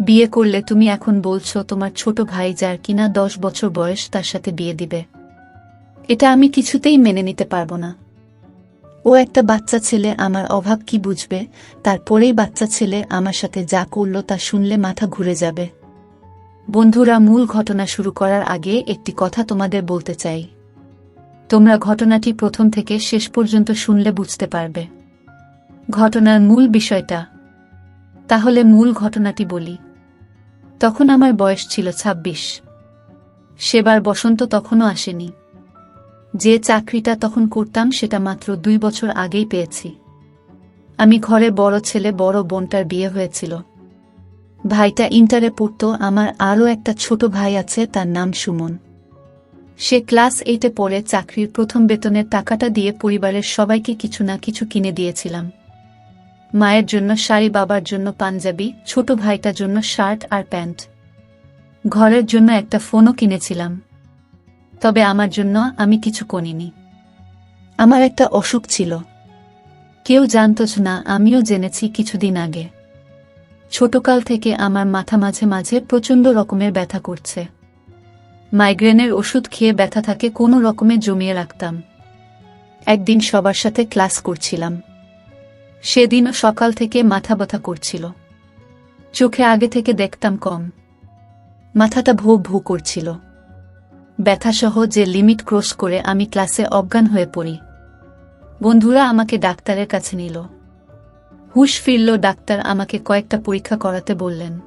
বিয়ে করলে তুমি এখন বলছো তোমার ছোট ভাই যার কিনা দশ বছর বয়স তার সাথে বিয়ে দিবে। এটা আমি কিছুতেই মেনে নিতে পারব না। ও একটা বাচ্চা ছেলে, আমার অভাব কি বুঝবে? তারপরেই বাচ্চা ছেলে আমার সাথে যা করল তা শুনলে মাথা ঘুরে যাবে। বন্ধুরা, মূল ঘটনা শুরু করার আগে একটি কথা তোমাদের বলতে চাই। তোমরা ঘটনাটি প্রথম থেকে শেষ পর্যন্ত শুনলে বুঝতে পারবে। ঘটনার মূল বিষয়টা। তাহলে মূল ঘটনাটি বলি। তখন আমার বয়স ছিল ২৬ সেবার বসন্ত তখনও আসেনি। যে চাকরিটা তখন করতাম সেটা মাত্র দুই বছর আগেই পেয়েছি। আমি ঘরে বড় ছেলে, বড় বোনটার বিয়ে হয়েছিল। ভাইটা ইন্টারে পড়তো, আমার আরও একটা ছোট ভাই আছে, তার নাম সুমন। সে ক্লাস এইটে পড়ে চাকরির প্রথম বেতনের টাকাটা দিয়ে পরিবারের সবাইকে কিছু না কিছু কিনে দিয়েছিলাম। মায়ের জন্য শাড়ি, বাবার জন্য পাঞ্জাবি, ছোট ভাইটার জন্য শার্ট আর প্যান্ট। ঘরের জন্য একটা ফোনও কিনেছিলাম। তবে আমার জন্য আমি কিছু করিনি। আমার একটা অসুখ ছিল। কেউ জানত না, আমিও জেনেছি কিছুদিন আগে। ছোটকাল থেকে আমার মাথা মাঝে মাঝে প্রচণ্ড রকমের ব্যথা করছে। মাইগ্রেনের ওষুধ খেয়ে ব্যথা থাকে, কোনো রকমে জমিয়ে রাখতাম। একদিন সবার সাথে ক্লাস করছিলাম। সেদিনও সকাল থেকে মাথা ব্যথা করছিল। চোখে আগে থেকে দেখতাম কম। মাথাটা ভো ভু করছিল। ব্যথাসহ যে লিমিট ক্রস করে আমি ক্লাসে অজ্ঞান হয়ে পড়ি। বন্ধুরা আমাকে ডাক্তারের কাছে নিল। হুশ ফিরল ডাক্তার আমাকে কয়েকটা পরীক্ষা করাতে বললেন।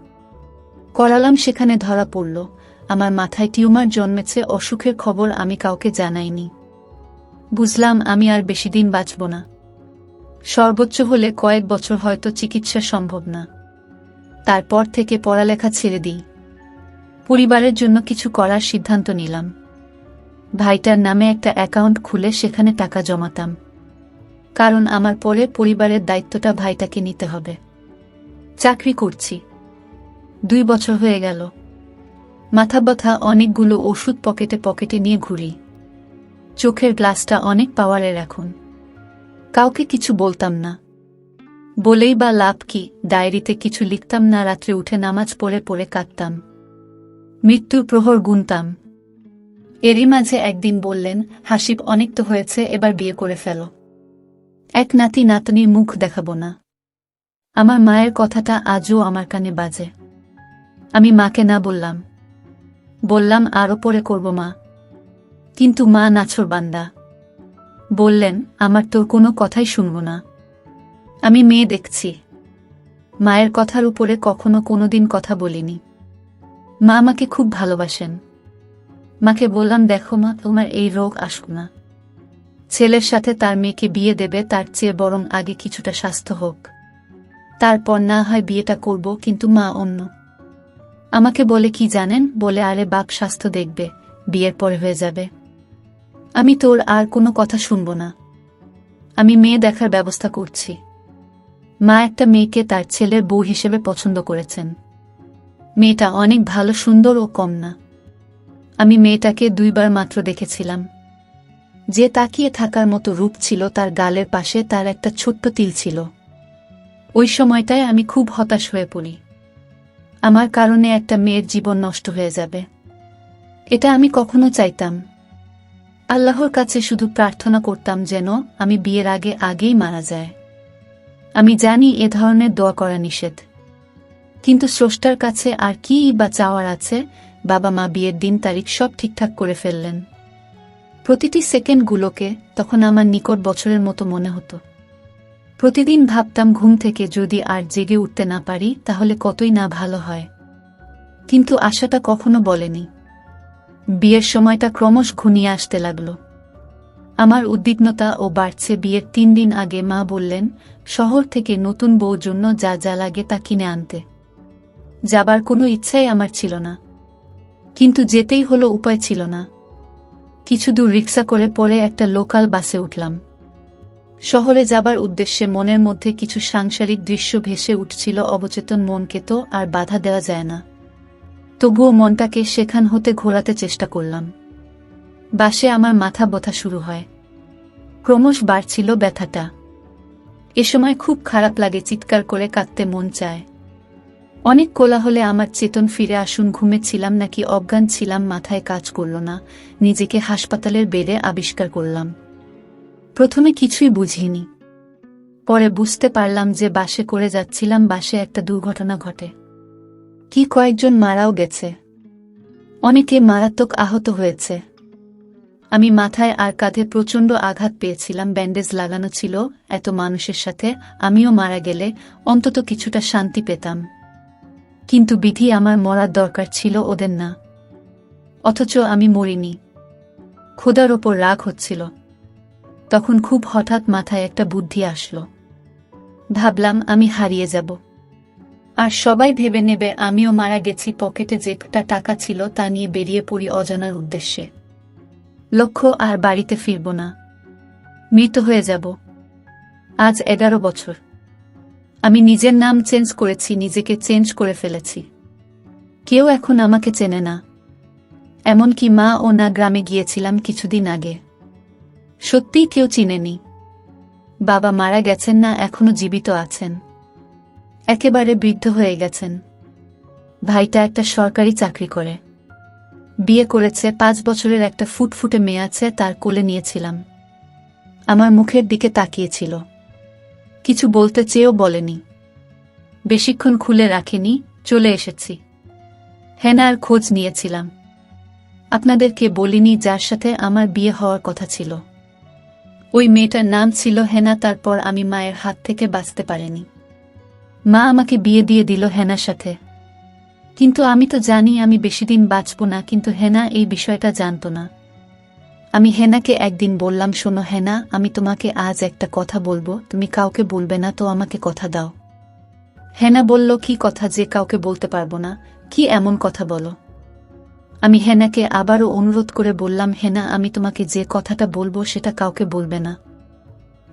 করালাম সেখানে ধরা পড়ল। আমার মাথায় টিউমার জন্মেছে, অসুখের খবর আমি কাউকে জানাইনি। বুঝলাম আমি আর বেশি দিন বাঁচব না। সর্বোচ্চ হলে কয়েক বছর হয়তো চিকিৎসা সম্ভব না। তারপর থেকে পড়ালেখা ছেড়ে দিই। পরিবারের জন্য কিছু করার সিদ্ধান্ত নিলাম। ভাইটার নামে একটা অ্যাকাউন্ট খুলে সেখানে টাকা জমাতাম। কারণ আমার পরে পরিবারের দায়িত্বটা ভাইটাকে নিতে হবে। চাকরি করছি। দুই বছর হয়ে গেল। মাথা ব্যথা অনেকগুলো ওষুধ পকেটে পকেটে নিয়ে ঘুরি। চোখের গ্লাসটা অনেক পাওয়ারের এখন। কাউকে কিছু বলতাম না। বলেই বা লাভ কি, ডায়েরিতে কিছু লিখতাম না, রাত্রে উঠে নামাজ পড়ে পড়ে কাঁদতাম। মৃত্যুর প্রহর গুনতাম। এরই মাঝে একদিন বললেন, হাসিব অনেক তো হয়েছে, এবার বিয়ে করে ফেলো। এক নাতি নাতনির মুখ দেখাবো না। আমার মায়ের কথাটা আজও আমার কানে বাজে। আমি মাকে না বললাম। বললাম আরও পরে করব মা। কিন্তু মা নাছর বান্দা। বললেন, আমার তোর কোনো কথাই শুনব না। আমি মেয়ে দেখছি। মায়ের কথার উপরে কখনো কোনোদিন কথা বলিনি। মা আমাকে খুব ভালোবাসেন। মাকে বললাম, দেখো মা, তোমার এই রোগ আসুক না। ছেলের সাথে তার মেয়েকে বিয়ে দেবে, তার চেয়ে বরং আগে কিছুটা স্বাস্থ্য হোক। তারপর না হয় বিয়েটা করব, কিন্তু মা অন্য। আমাকে বলে কি জানেন? বলে, আরে বাক স্বাস্থ্য দেখবে, বিয়ের পরে হয়ে যাবে। আমি তোর আর কোনো কথা শুনব না। আমি মেয়ে দেখার ব্যবস্থা করছি। মা একটা মেয়েকে তার ছেলের বউ হিসেবে পছন্দ করেছেন। মেয়েটা অনেক ভালো, সুন্দর ও কম না। আমি মেয়েটাকে দুইবার মাত্র দেখেছিলাম। যে তাকিয়ে থাকার মতো রূপ ছিল তার গালের পাশে তার একটা ছোট্ট তিল ছিল। ওই সময়টায় আমি খুব হতাশ হয়ে পড়ি। আমার কারণে একটা মেয়ের জীবন নষ্ট হয়ে যাবে। এটা আমি কখনো চাইতাম। আল্লাহর কাছে শুধু প্রার্থনা করতাম যেন আমি বিয়ের আগে আগেই মারা যায়। আমি জানি এ ধরনের দোয়া করা নিষেধ। কিন্তু স্রষ্টার কাছে আর কি বা চাওয়ার আছে, বাবা মা বিয়ের দিন তারিখ সব ঠিকঠাক করে ফেললেন। প্রতিটি সেকেন্ডগুলোকে তখন আমার নিকট বছরের মতো মনে হতো। প্রতিদিন ভাবতাম ঘুম থেকে যদি আর জেগে উঠতে না পারি, তাহলে কতই না ভালো হয়। কিন্তু আশাটা কখনো বলেনি। বিয়ের সময়টা ক্রমশ ঘনিয়ে আসতে লাগল। আমার উদ্বিগ্নতা ও বাড়ছে বিয়ের তিন দিন আগে মা বললেন, শহর থেকে নতুন বউ জন্য যা যা লাগে তা কিনে আনতে। যাবার কোনো ইচ্ছাই আমার ছিল না। কিন্তু যেতেই হলো উপায় ছিল না। কিছু দূর রিক্সা করে পরে একটা লোকাল বাসে উঠলাম। শহরে যাবার উদ্দেশ্যে মনের মধ্যে কিছু সাংসারিক দৃশ্য ভেসে উঠছিল অবচেতন মনকে তো আর বাধা দেওয়া যায় না। তবুও মনটাকে সেখান হতে ঘোরাতে চেষ্টা করলাম। বাসে আমার মাথা ব্যথা শুরু হয়। ক্রমশ বাড়ছিল ব্যথাটা। এ সময় খুব খারাপ লাগে চিৎকার করে কাঁদতে মন চায়। অনেক কোলাহলে আমার চেতন ফিরে আসুন, ঘুমেছিলাম নাকি অজ্ঞান ছিলাম, মাথায় কাজ করল না, নিজেকে হাসপাতালের বেডে আবিষ্কার করলাম। প্রথমে কিছুই বুঝিনি। পরে বুঝতে পারলাম যে বাসে করে যাচ্ছিলাম, বাসে একটা দুর্ঘটনা ঘটে। কি কয়েকজন মারাও গেছে। অনেকে মারাত্মক আহত হয়েছে। আমি মাথায় আর কাঁধে প্রচণ্ড আঘাত পেয়েছিলাম, ব্যান্ডেজ লাগানো ছিল এত মানুষের সাথে, আমিও মারা গেলে অন্তত কিছুটা শান্তি পেতাম। কিন্তু বিধি আমার মরার দরকার ছিল ওদের না। অথচ আমি মরিনি। খোদার ওপর রাগ হচ্ছিল। তখন খুব হঠাৎ মাথায় একটা বুদ্ধি আসলো। ভাবলাম আমি হারিয়ে যাব। আর সবাই ভেবে নেবে আমিও মারা গেছি, পকেটে যেটা টাকা ছিল তা নিয়ে বেরিয়ে পড়ি অজানার উদ্দেশ্যে। লক্ষ্য, আর বাড়িতে ফিরব না। মৃত হয়ে যাব। আজ এগারো বছর। আমি নিজের নাম চেঞ্জ করেছি, নিজেকে চেঞ্জ করে ফেলেছি। কেউ এখন আমাকে চেনে না। এমনকি মা ও না গ্রামে গিয়েছিলাম কিছুদিন আগে। সত্যিই কেউ চিনেনি। বাবা মারা গেছেন না, এখনও জীবিত আছেন। একেবারে বৃদ্ধ হয়ে গেছেন। ভাইটা একটা সরকারি চাকরি করে। বিয়ে করেছে, পাঁচ বছরের একটা ফুটফুটে মেয়ে আছে, তার কোলে নিয়েছিলাম। আমার মুখের দিকে তাকিয়েছিল। কিছু বলতে চেয়েও বলেনি। বেশিক্ষণ খুলে রাখেনি, চলে এসেছি। হেনার খোঁজ নিয়েছিলাম। আপনাদেরকে বলিনি যার সাথে আমার বিয়ে হওয়ার কথা ছিল। ওই মেয়েটার নাম ছিল হেনা, তারপর আমি মায়ের হাত থেকে বাঁচতে পারিনি। মা আমাকে বিয়ে দিয়ে দিল হেনার সাথে। কিন্তু আমি তো জানি আমি বেশি দিন বাঁচব না, কিন্তু হেনা এই বিষয়টা জানত না। আমি হেনাকে একদিন বললাম, শোনো হেনা, আমি তোমাকে আজ একটা কথা বলব, তুমি কাউকে বলবে না, তো আমাকে কথা দাও। হেনা বলল, কি কথা যে কাউকে বলতে পারব না, কি এমন কথা বলো? আমি হেনাকে আবারও অনুরোধ করে বললাম, হেনা, আমি তোমাকে যে কথাটা বলব সেটা কাউকে বলবে না।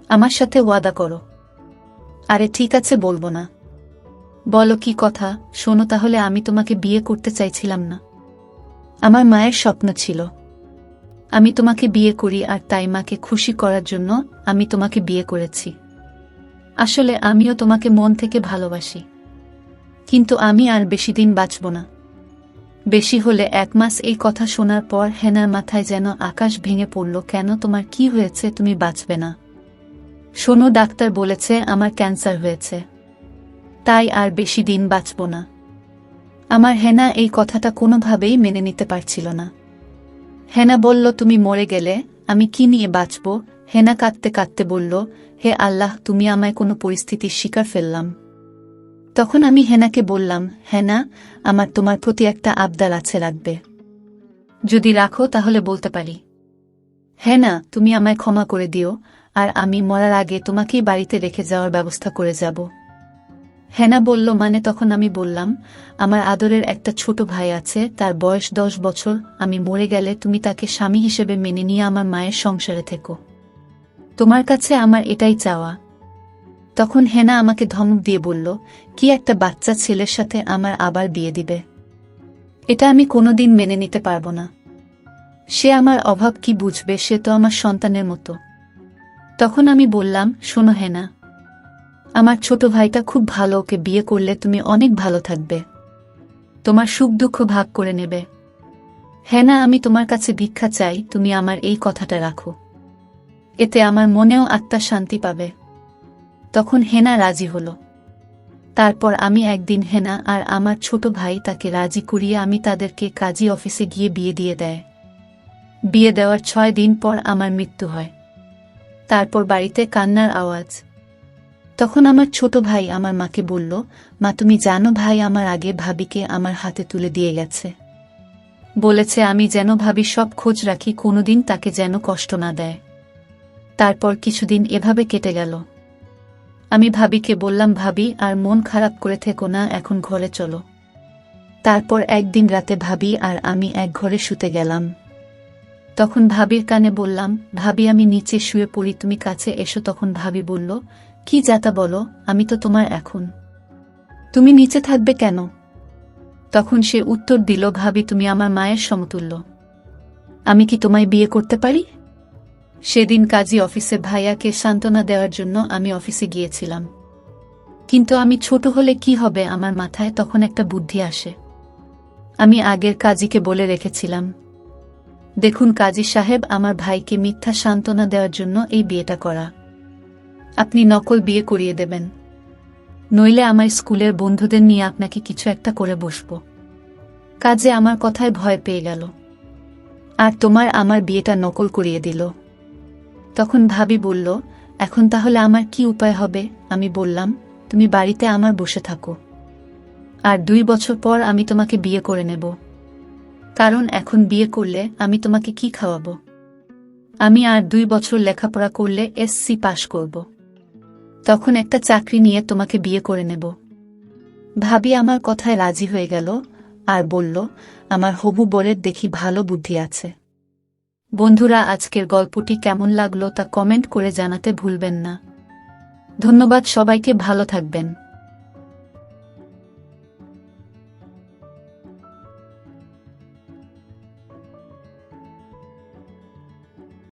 আমার সাথে ওয়াদা করো। আরে ঠিক আছে, বলব না। বলো কি কথা, শোনো তাহলে আমি তোমাকে বিয়ে করতে চাইছিলাম না। আমার মায়ের স্বপ্ন ছিল। আমি তোমাকে বিয়ে করি আর তাই মাকে খুশি করার জন্য আমি তোমাকে বিয়ে করেছি। আসলে আমিও তোমাকে মন থেকে ভালোবাসি। কিন্তু আমি আর বেশি দিন বাঁচব না। বেশি হলে এক মাস এই কথা শোনার পর হেনার মাথায় যেন আকাশ ভেঙে পড়ল, কেন তোমার কি হয়েছে? তুমি বাঁচবে না। শোনো, ডাক্তার বলেছে আমার ক্যান্সার হয়েছে। তাই আর বেশি দিন বাঁচব না। আমার হেনা এই কথাটা কোনোভাবেই মেনে নিতে পারছিল না। হেনা বলল, তুমি মরে গেলে আমি কি নিয়ে বাঁচব? হেনা কাঁদতে কাঁদতে বলল, হে আল্লাহ, তুমি আমায় কোনো পরিস্থিতির শিকার ফেললাম। তখন আমি হেনাকে বললাম, হেনা, আমার তোমার প্রতি একটা আবদার আছে রাখবে। যদি রাখো তাহলে বলতে পারি। হেনা, তুমি আমায় ক্ষমা করে দিও, আর আমি মরার আগে তোমাকেই বাড়িতে রেখে যাওয়ার ব্যবস্থা করে যাব। হেনা বলল মানে তখন আমি বললাম, আমার আদরের একটা ছোট ভাই আছে, তার বয়স দশ বছর, আমি মরে গেলে তুমি তাকে স্বামী হিসেবে মেনে নিয়ে আমার মায়ের সংসারে থেকো। তোমার কাছে আমার এটাই চাওয়া। তখন হেনা আমাকে ধমক দিয়ে বলল, কি একটা বাচ্চা ছেলের সাথে আমার আবার বিয়ে দিবে? এটা আমি কোনোদিন মেনে নিতে পারব না। সে আমার অভাব কি বুঝবে, সে তো আমার সন্তানের মতো। তখন আমি বললাম, শোনো হেনা আমার ছোট ভাইটা খুব ভালো, ওকে বিয়ে করলে তুমি অনেক ভালো থাকবে। তোমার সুখ দুঃখ ভাগ করে নেবে। হেনা, আমি তোমার কাছে ভিক্ষা চাই, তুমি আমার এই কথাটা রাখো। এতে আমার মনেও আত্মা শান্তি পাবে। তখন হেনা রাজি হল। তারপর আমি একদিন হেনা আর আমার ছোট ভাই তাকে রাজি করিয়ে আমি তাদেরকে কাজী অফিসে গিয়ে বিয়ে দিয়ে দেয়। বিয়ে দেওয়ার ছয় দিন পর আমার মৃত্যু হয়। তারপর বাড়িতে কান্নার আওয়াজ। তখন আমার ছোট ভাই আমার মাকে বলল, মা, তুমি জানো ভাই আমার আগে ভাবিকে আমার হাতে তুলে দিয়ে গেছে। বলেছে, আমি যেন ভাবি সব খোঁজ রাখি, কোনোদিন তাকে যেন কষ্ট না দেয়। তারপর কিছুদিন এভাবে কেটে গেল। আমি ভাবিকে বললাম, ভাবি, আর মন খারাপ করে থেকো না, এখন ঘরে চলো। তারপর একদিন রাতে ভাবি আর আমি এক ঘরে শুতে গেলাম। তখন ভাবির কানে বললাম, ভাবি, আমি নিচে শুয়ে পড়ি, তুমি কাছে এসো। তখন ভাবি বলল কি যাতা বলো, আমি তো তোমার এখন। তুমি নিচে থাকবে কেন? তখন সে উত্তর দিল, ভাবি, তুমি আমার মায়ের সমতুল্য। আমি কি তোমায় বিয়ে করতে পারি? সেদিন কাজী অফিসে ভাইয়াকে সান্ত্বনা দেওয়ার জন্য আমি অফিসে গিয়েছিলাম। কিন্তু আমি ছোট হলে কি হবে আমার মাথায় তখন একটা বুদ্ধি আসে। আমি আগের কাজীকে বলে রেখেছিলাম, দেখুন কাজী সাহেব, আমার ভাইকে মিথ্যা সান্ত্বনা দেওয়ার জন্য এই বিয়েটা করা। আপনি নকল বিয়ে করিয়ে দেবেন। নইলে আমার স্কুলের বন্ধুদের নিয়ে আপনাকে কিছু একটা করে বসবো। কাজে আমার কথায় ভয় পেয়ে গেল। আর তোমার আমার বিয়েটা নকল করিয়ে দিল। তখন ভাবি বলল, এখন তাহলে আমার কি উপায় হবে? আমি বললাম, তুমি বাড়িতে আমার বসে থাকো। আর দুই বছর পর আমি তোমাকে বিয়ে করে নেব। কারণ এখন বিয়ে করলে আমি তোমাকে কি খাওয়াবো? আমি আর দুই বছর লেখাপড়া করলে এসসি পাশ করব। তখন একটা চাকরি নিয়ে তোমাকে বিয়ে করে নেব। ভাবি আমার কথায় রাজি হয়ে গেল আর বলল, আমার হবু বলে দেখি ভালো বুদ্ধি আছে। বন্ধুরা, আজকের গল্পটি কেমন লাগল তা কমেন্ট করে জানাতে ভুলবেন না। ধন্যবাদ সবাইকে, ভালো থাকবেন।